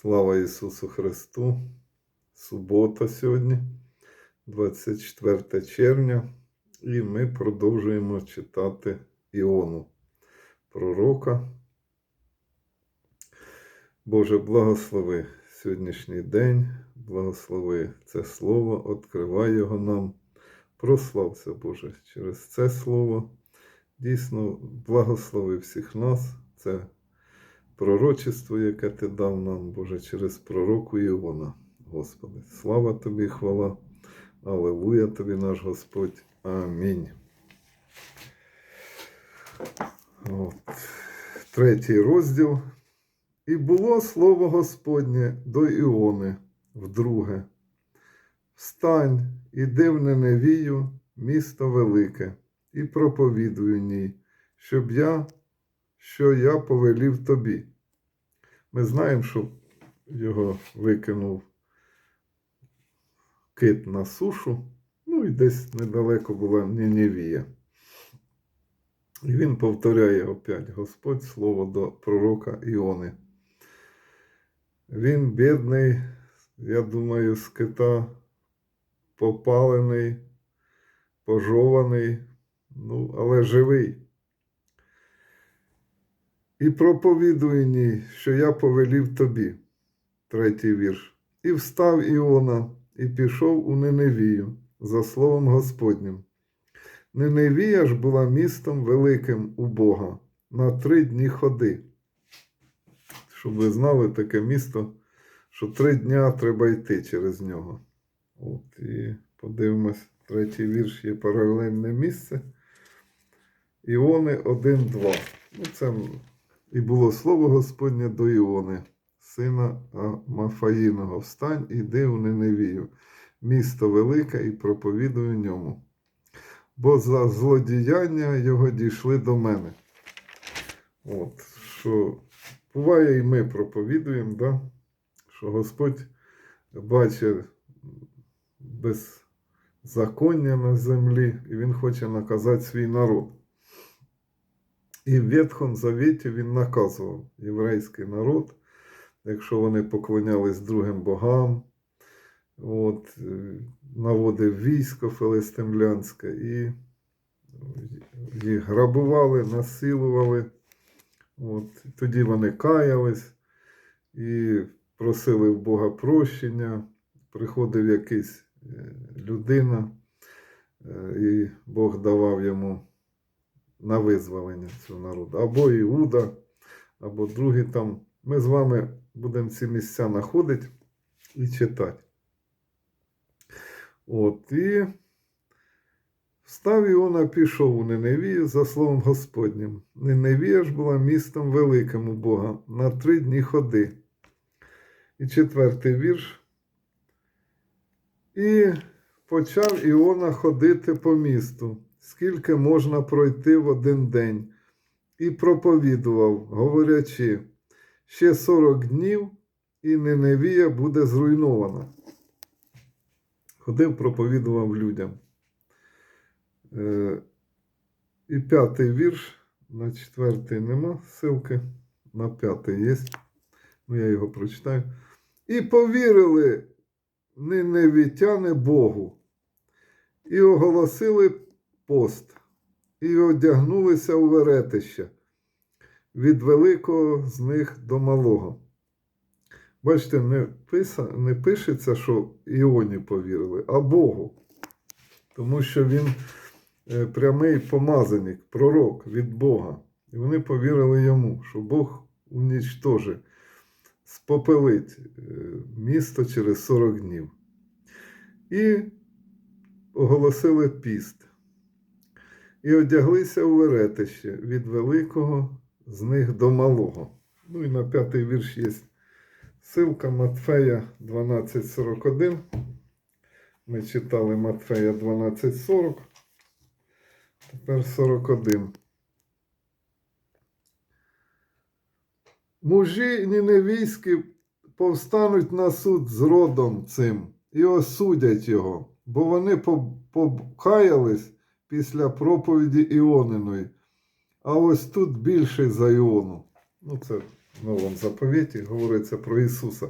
Слава Ісусу Христу! Субота сьогодні, 24 червня, і ми продовжуємо читати Іону, пророка. Боже, благослови сьогоднішній день, благослови це слово, відкривай його нам. Прослався, Боже, через це слово. Дійсно, благослови всіх нас. Це пророчество, яке ти дав нам, Боже, через пророку Іона, Господи. Слава тобі, хвала. Аллилуйя тобі, наш Господь. Амінь. От. Третій розділ. І було слово Господнє до Іони вдруге. Встань, іди в Неневію, місто велике, і проповідуй ній, щоб я, що я повелів тобі. Ми знаємо, що його викинув кит на сушу, ну і десь недалеко була Ніневія. І він повторяє опять Господь слово до пророка Іони. Він бідний, я думаю, з кита попалений, пожований, ну, але живий. І проповідуй що я повелів тобі. Третій вірш. І встав Іона, і пішов у Неневію за словом Господнім. Неневія ж була містом великим у Бога на три дні ходи. Щоб ви знали таке місто, що три дня треба йти через нього. От, і подивимось, третій вірш є паралельне місце. Іони 1-2. Ну, це і було слово Господнє до Іони, сина Мафаїного. Встань, іди у Неневію, місто велике, і проповідуй ньому. Бо за злодіяння його дійшли до мене. От, що буває, і ми проповідуємо, да? що Господь бачить беззаконня на землі, і Він хоче наказати свій народ. І в Ветхом Завіті він наказував єврейський народ, якщо вони поклонялись другим богам, от, наводив військо филистимлянське і їх грабували, насилували. От, Тоді вони каялись і просили в Бога прощення. Приходив якийсь людина, і Бог давав йому на визволення цього народу. Або Іуда, або другі там. Ми з вами будемо ці місця знаходити і читати. От, і встав Іона пішов у Неневію за словом Господнім. Неневія ж була містом великим у Бога на три дні ходи. І четвертий вірш. І почав Іона ходити по місту скільки можна пройти в один день, і проповідував, говорячи, ще 40 днів, і Неневія буде зруйнована. Ходив, проповідував людям. Е, І п'ятий вірш, на четвертий нема ссылки, на п'ятий є. Ну, я його прочитаю. І повірили неневітяни Богу, і оголосили пост і одягнулися у веретище від великого з них до малого. Бачите, не, писа, не пишеться, що Іоні повірили, а Богу. Тому що він е, прямий помазаник, пророк від Бога. І вони повірили йому, що Бог унічтожить, спопелить е, місто через 40 днів. І оголосили піст і одяглися у веретище від великого з них до малого. Ну і на п'ятий вірш є ссылка Матфея 12.41. Ми читали Матфея 12.40. Тепер 41. Мужі ніневійські повстануть на суд з родом цим і осудять його, бо вони покаялись після проповіді Іониної. А ось тут більший за Іону. Ну, це в новому заповіті говориться про Ісуса.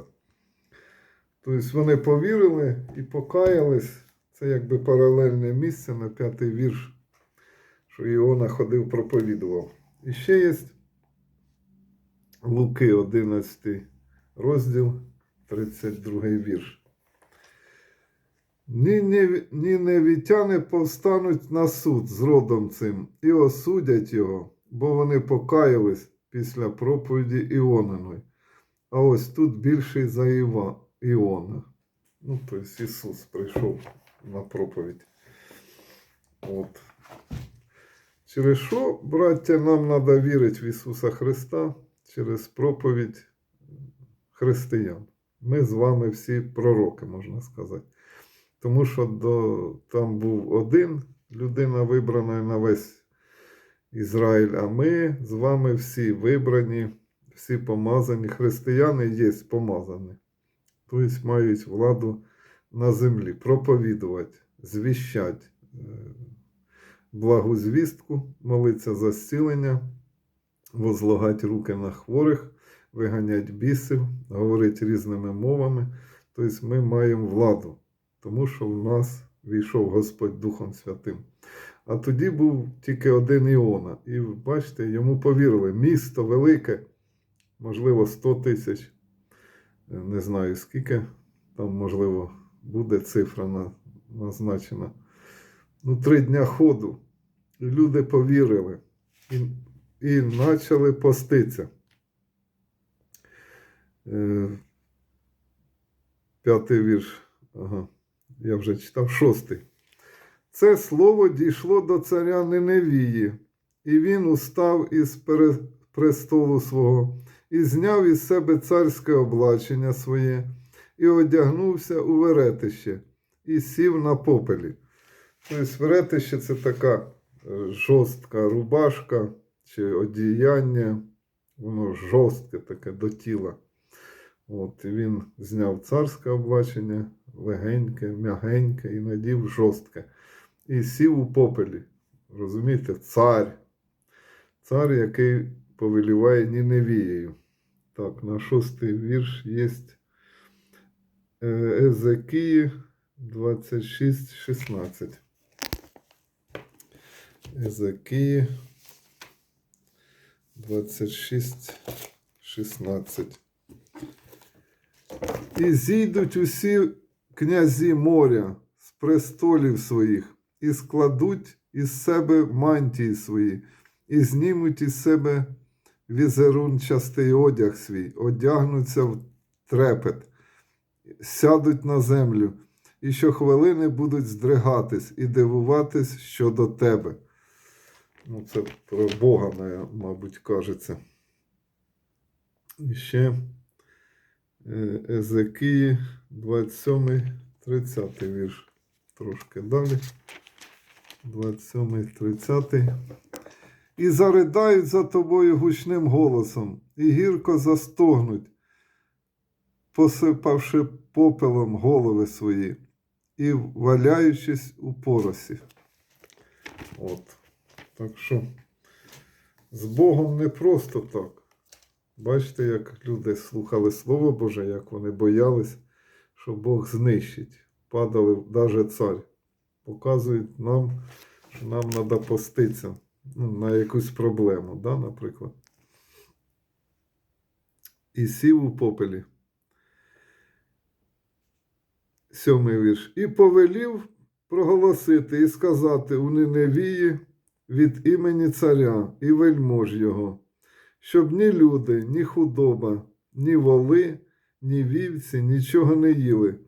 Тобто вони повірили і покаялись. Це якби паралельне місце на п'ятий вірш, що Іона ходив, проповідував. І ще є Луки, 11 розділ, 32 вірш. Ні, ні, ні невітяни повстануть на суд з родом цим і осудять його, бо вони покаялись після проповіді Іониної. А ось тут більший за Іва, Іона. Ну, тобто Ісус прийшов на проповідь. От. Через що, браття, нам треба вірити в Ісуса Христа через проповідь християн. Ми з вами всі пророки, можна сказати. Тому що до, там був один людина вибрана на весь Ізраїль, а ми з вами всі вибрані, всі помазані. Християни є помазані. Тобто мають владу на землі, проповідувати, звіщати е, благу звістку, молитися за зцілення, возлагати руки на хворих, виганяти бісів, говорити різними мовами. Тобто ми маємо владу, тому що в нас війшов Господь Духом Святим. А тоді був тільки один Іона. І бачите, йому повірили. Місто велике, можливо, 100 тисяч. Не знаю скільки. Там, можливо, буде цифра назначена. Ну, три дня ходу. Люди повірили і, і почали поститися. Е, п'ятий вірш. Ага, я вже читав шостий. Це слово дійшло до царя Ниневії, і він устав із престолу свого, і зняв із себе царське облачення своє, і одягнувся у веретище, і сів на попелі. Тобто, веретище це така е, жорстка рубашка чи одіяння, воно жорстке таке до тіла. От, він зняв царське облачення, легеньке, м'ягеньке і надів жорстке. І сів у попелі. Розумієте, цар. Цар, який повеліває Ніневією. Так, на шостий вірш є Езекії 26, 16. Езекії 26, 16. І зійдуть усі князі моря з престолів своїх, і складуть із себе мантії свої, і знімуть із себе візерунчастий одяг свій, одягнуться в трепет, сядуть на землю, і щохвилини будуть здригатись і дивуватись щодо тебе. Ну, це про Бога, мабуть, кажеться. І ще Езекії 27, 30 вірш. Трошки далі. 27, 30. І заридають за тобою гучним голосом, і гірко застогнуть, посипавши попелом голови свої і валяючись у поросі. От. Так що з Богом не просто так. Бачите, як люди слухали Слово Боже, як вони боялись, що Бог знищить. Падали навіть цар. Показують нам, що нам треба поститися ну, на якусь проблему, да, наприклад. І сів у попелі. Сьомий вірш. І повелів проголосити і сказати у Ниневії від імені царя і вельмож його, щоб ні люди, ні худоба, ні воли, ні вівці нічого не їли,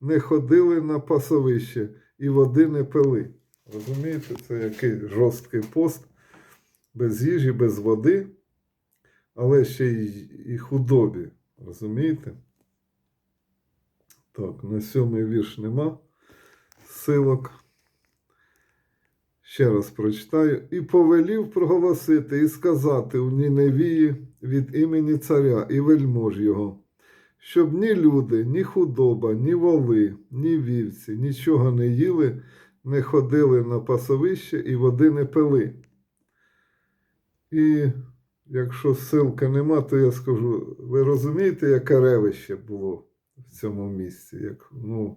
не ходили на пасовище і води не пили. Розумієте, це який жорсткий пост, без їжі, без води, але ще й і худобі. Розумієте? Так, на сьомий вірш нема силок. Ще раз прочитаю. І повелів проголосити і сказати у Ніневії від імені царя і вельмож його, щоб ні люди, ні худоба, ні воли, ні вівці нічого не їли, не ходили на пасовище і води не пили. І якщо ссылки нема, то я скажу, ви розумієте, яке ревище було в цьому місці? Як, ну,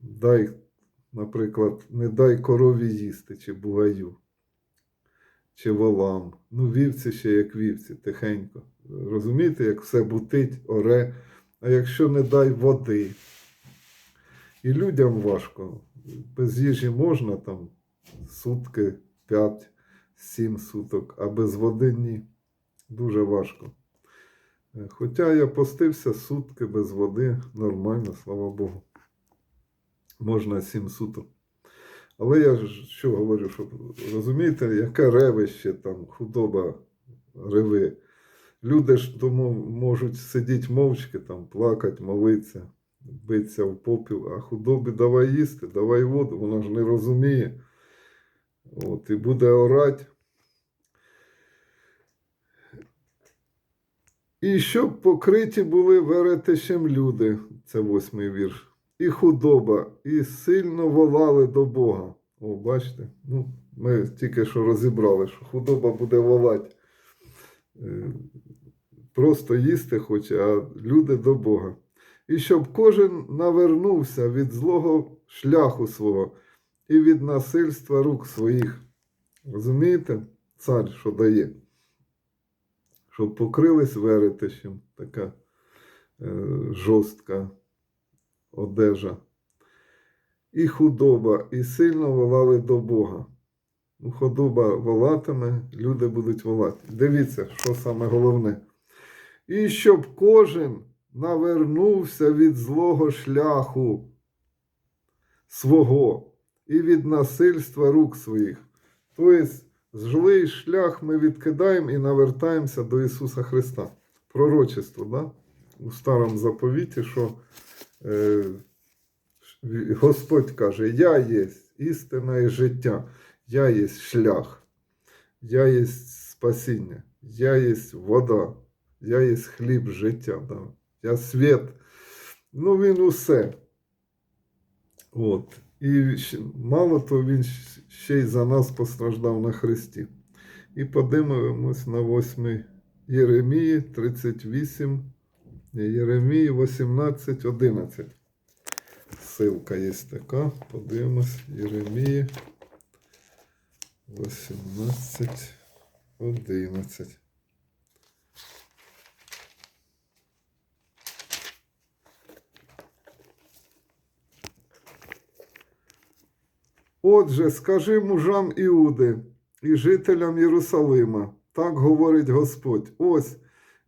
дай, наприклад, не дай корові їсти чи бугаю, чи волам. Ну, вівці ще як вівці, тихенько. Розумієте, як все бутить, оре. А якщо не дай води. І людям важко. Без їжі можна там сутки, 5-7 суток, а без води ні. Дуже важко. Е, Хоча я постився сутки без води, нормально, слава Богу. Можна 7 суток. Але я ж що говорю, що розумієте, яке ревище там, худоба реве. Люди ж тому можуть сидіти мовчки, там, плакати, молитися, битися в попіл, а худобі давай їсти, давай воду, вона ж не розуміє. От, і буде орати. І щоб покриті були веретищем люди, це восьмий вірш, і худоба, і сильно волали до Бога. О, бачите? Ну, ми тільки що розібрали, що худоба буде волати. Е, Просто їсти хоче, а люди до Бога. І щоб кожен навернувся від злого шляху свого і від насильства рук своїх. Розумієте, цар, що дає? Щоб покрились веретищем, така е, жорстка одежа. І худоба, і сильно волали до Бога. Ну, худоба волатиме, люди будуть волати. Дивіться, що саме головне. І щоб кожен навернувся від злого шляху свого і від насильства рук своїх. Тобто, злий шлях ми відкидаємо і навертаємося до Ісуса Христа. Пророчество, да? у старому заповіті, що Господь каже: Я є істина і життя, я є шлях, я є спасіння, я є вода, я є хліб життя, да? я світ. Ну, він усе. От. І мало того, він ще й за нас постраждав на Христі. І подивимось на 8 Єремії 38, ні, Єремії 18, 11. Ссылка є така. Подивимось Єремії 18, 11. Отже, скажи мужам Іуди і жителям Єрусалима, так говорить Господь: ось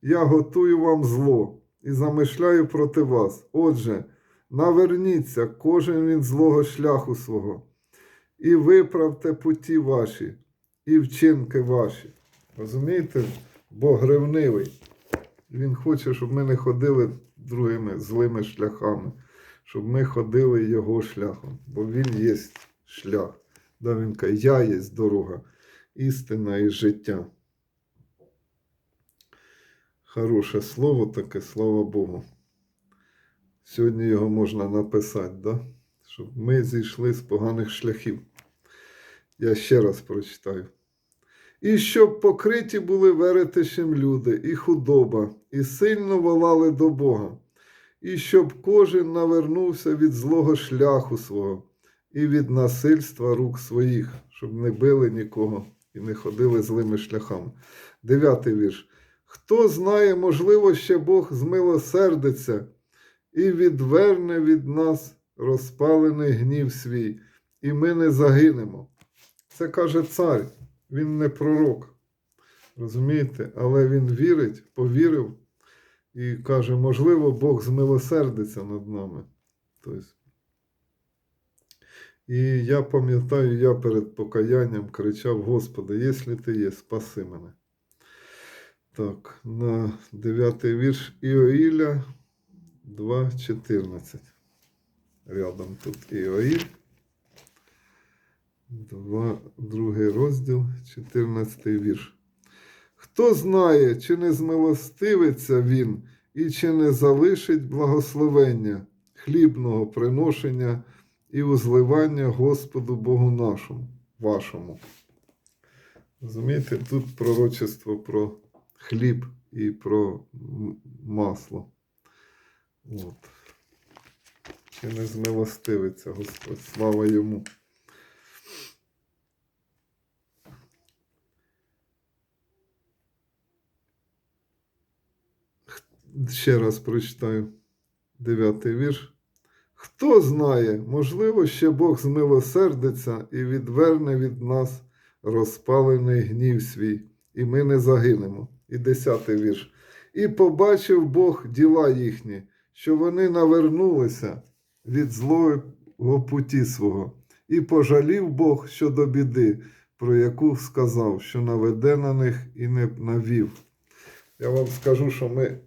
я готую вам зло і замишляю проти вас. Отже, наверніться кожен від злого шляху свого, і виправте путі ваші, і вчинки ваші. Розумієте, Бог ревнивий. Він хоче, щоб ми не ходили другими злими шляхами, щоб ми ходили його шляхом, бо він є шлях. Да, він каже, я є дорога, істина і життя. Хороше слово таке, слава Богу. Сьогодні його можна написати, да? щоб ми зійшли з поганих шляхів. Я ще раз прочитаю. І щоб покриті були веретищем люди, і худоба, і сильно волали до Бога, і щоб кожен навернувся від злого шляху свого і від насильства рук своїх, щоб не били нікого і не ходили злими шляхами. Дев'ятий вірш. Хто знає, можливо, ще Бог змилосердиться і відверне від нас розпалений гнів свій, і ми не загинемо. Це каже цар, він не пророк. Розумієте? Але він вірить, повірив і каже, можливо, Бог змилосердиться над нами. Тобто, і я пам'ятаю, я перед покаянням кричав: Господи, якщо ти є, спаси мене. Так, на 9 вірш Іоїля 2.14. Рядом тут Іоїль. Два, другий розділ, 14 вірш. Хто знає, чи не змилостивиться він, і чи не залишить благословення хлібного приношення і узливання Господу Богу нашому, вашому. Розумієте, тут пророчество про хліб і про масло. От. Чи не змилостивиться Господь, слава йому. Ще раз прочитаю дев'ятий вірш. Хто знає, можливо, ще Бог змилосердиться і відверне від нас розпалений гнів свій, і ми не загинемо. І десятий вірш. І побачив Бог діла їхні, що вони навернулися від злого путі свого, і пожалів Бог щодо біди, про яку сказав, що наведе на них і не навів. Я вам скажу, що ми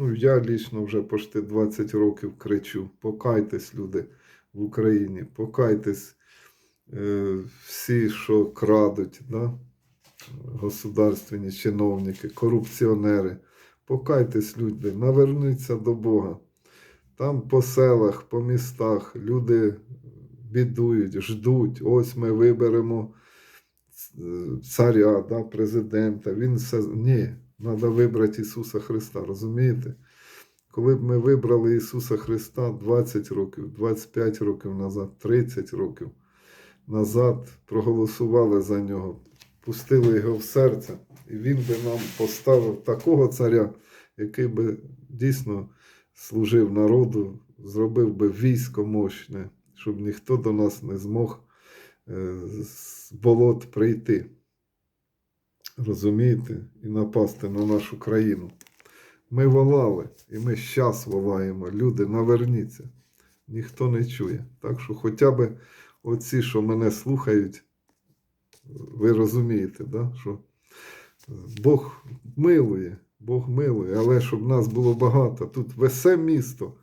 Ну, я лічно вже почти 20 років кричу: покайтесь, люди в Україні, покайтесь е, всі, що крадуть, да? Государственні чиновники, корупціонери. Покайтесь, люди, наверніться до Бога. Там по селах, по містах люди бідують, ждуть. Ось ми виберемо царя, да, президента. Він все. Ні, треба вибрати Ісуса Христа, розумієте? Коли б ми вибрали Ісуса Христа 20 років, 25 років назад, 30 років назад, проголосували за нього, пустили його в серце, і Він би нам поставив такого царя, який би дійсно служив народу, зробив би військо мощне, щоб ніхто до нас не змог е, з болот прийти. Розумієте? І напасти на нашу країну. Ми волали, і ми щас волаємо. Люди, наверніться. Ніхто не чує. Так що хоча б оці, що мене слухають, ви розумієте, да? що Бог милує, Бог милує, але щоб нас було багато. Тут весе місто,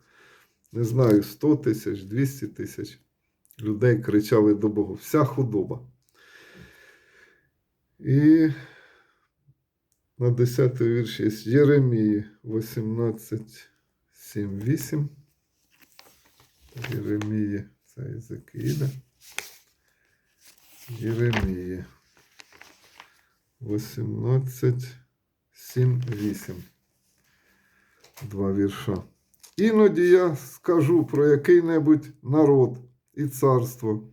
не знаю, 100 тисяч, 200 тисяч людей кричали до Бога. Вся худоба. І на 10 вірші є Єремії 18, 7, 8. Єремії, це Єзекиїля. Єремії 18, 7, 8. Два вірша. Іноді я скажу про який-небудь народ і царство,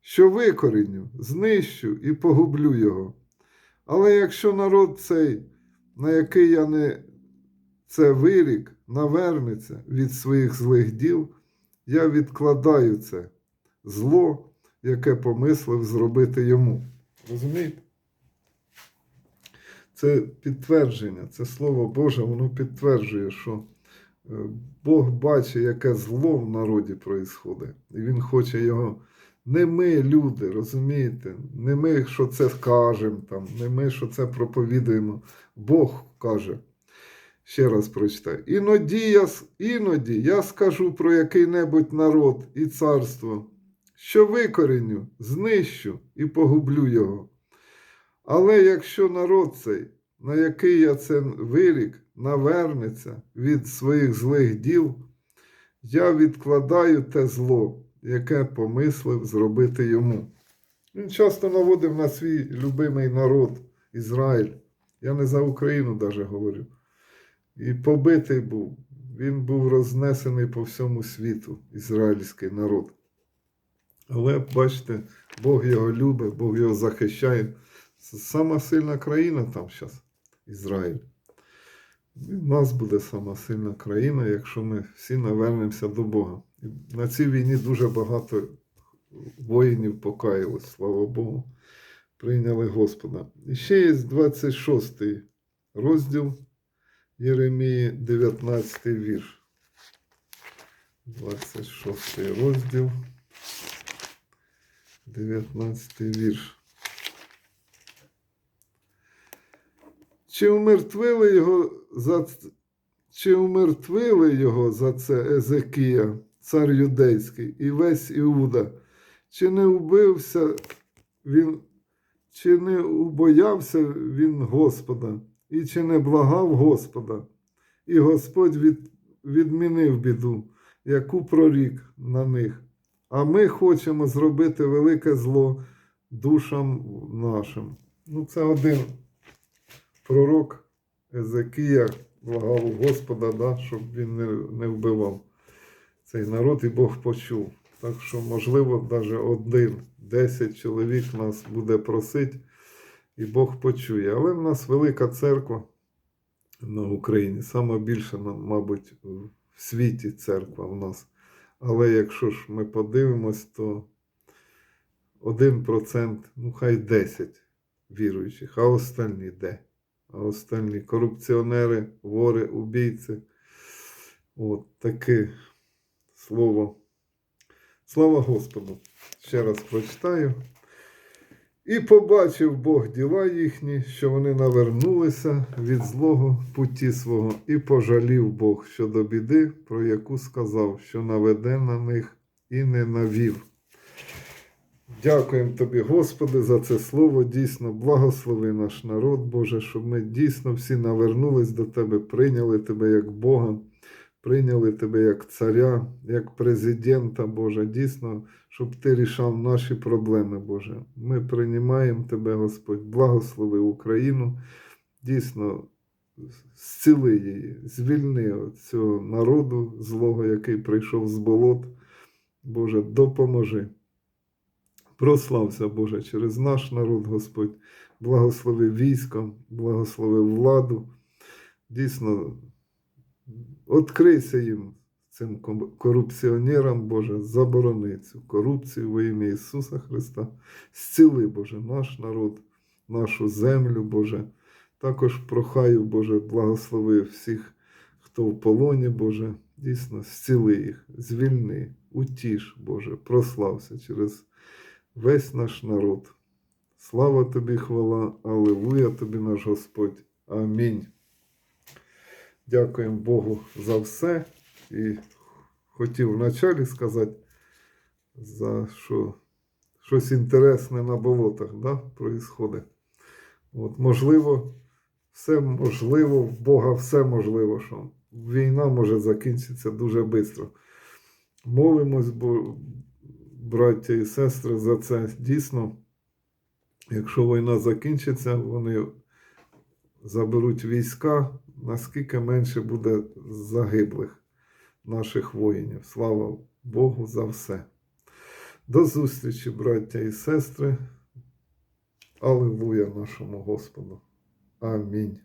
що викоріню, знищу і погублю його. Але якщо народ цей, на який я не це вирік, навернеться від своїх злих діл, я відкладаю це зло, яке помислив зробити йому. Розумієте? Це підтвердження, це Слово Боже, воно підтверджує, що е, Бог бачить, яке зло в народі проїсходить, і Він хоче його. Не ми, люди, розумієте? Не ми, що це кажемо, там, не ми, що це проповідуємо. Бог каже. Ще раз прочитаю. Іноді я, іноді я скажу про який-небудь народ і царство, що викоріню, знищу і погублю його. Але якщо народ цей, на який я це вирік, навернеться від своїх злих діл, я відкладаю те зло, яке помислив зробити йому. Він часто наводив на свій любимий народ Ізраїль. Я не за Україну навіть говорю. І побитий був. Він був рознесений по всьому світу, ізраїльський народ. Але бачите, Бог його любить, Бог його захищає. Це сама сильна країна там зараз, Ізраїль. І в нас буде сама сильна країна, якщо ми всі навернемося до Бога. І на цій війні дуже багато воїнів покаялось, слава Богу, прийняли Господа. І ще є 26 розділ Єремії, 19 вірш. 26 розділ, 19 вірш. Чи умертвили його за чи умертвили його за це Езекія, цар юдейський, і весь Іуда? Чи не убився він, чи не убоявся він Господа, і чи не благав Господа? І Господь від, відмінив біду, яку прорік на них. А ми хочемо зробити велике зло душам нашим. Ну, це один пророк Езекія благав Господа, да, щоб він не, не вбивав цей народ, і Бог почув. Так що, можливо, навіть один, десять чоловік нас буде просити, і Бог почує. Але в нас велика церква на Україні, більша, мабуть, в світі церква в нас. Але якщо ж ми подивимось, то 1%, ну хай 10 віруючих, а остальні де? А остальні корупціонери, вори, убійці. От таке слово. Слава Господу! Ще раз прочитаю. І побачив Бог діла їхні, що вони навернулися від злого путі свого, і пожалів Бог щодо біди, про яку сказав, що наведе на них і не навів. Дякуємо тобі, Господи, за це слово. Дійсно, благослови наш народ, Боже, щоб ми дійсно всі навернулись до Тебе, прийняли Тебе як Бога, прийняли Тебе як царя, як президента, Боже. Дійсно, щоб Ти рішав наші проблеми, Боже. Ми приймаємо Тебе, Господь, благослови Україну. Дійсно, зціли її, звільни цього народу злого, який прийшов з болот. Боже, допоможи. Прослався, Боже, через наш народ, Господь, благослови військо, благослови владу. Дійсно, відкрийся їм, цим корупціонерам, Боже, заборони цю корупцію во ім'я Ісуса Христа. Зціли, Боже, наш народ, нашу землю, Боже. Також прохаю, Боже, благослови всіх, хто в полоні, Боже. Дійсно, зціли їх, звільни, утіш, Боже, прослався через весь наш народ. Слава тобі, хвала, Аллилуйя тобі, наш Господь. Амінь. Дякуємо Богу за все. І хотів вначалі сказати, за що щось інтересне на болотах да, происходить. От, можливо, все можливо, в Бога все можливо, що війна може закінчитися дуже швидко. Молимось, бо, браття і сестри, за це дійсно. Якщо війна закінчиться, вони заберуть війська, наскільки менше буде загиблих наших воїнів. Слава Богу за все. До зустрічі, браття і сестри. Аллилуйя нашому Господу. Амінь.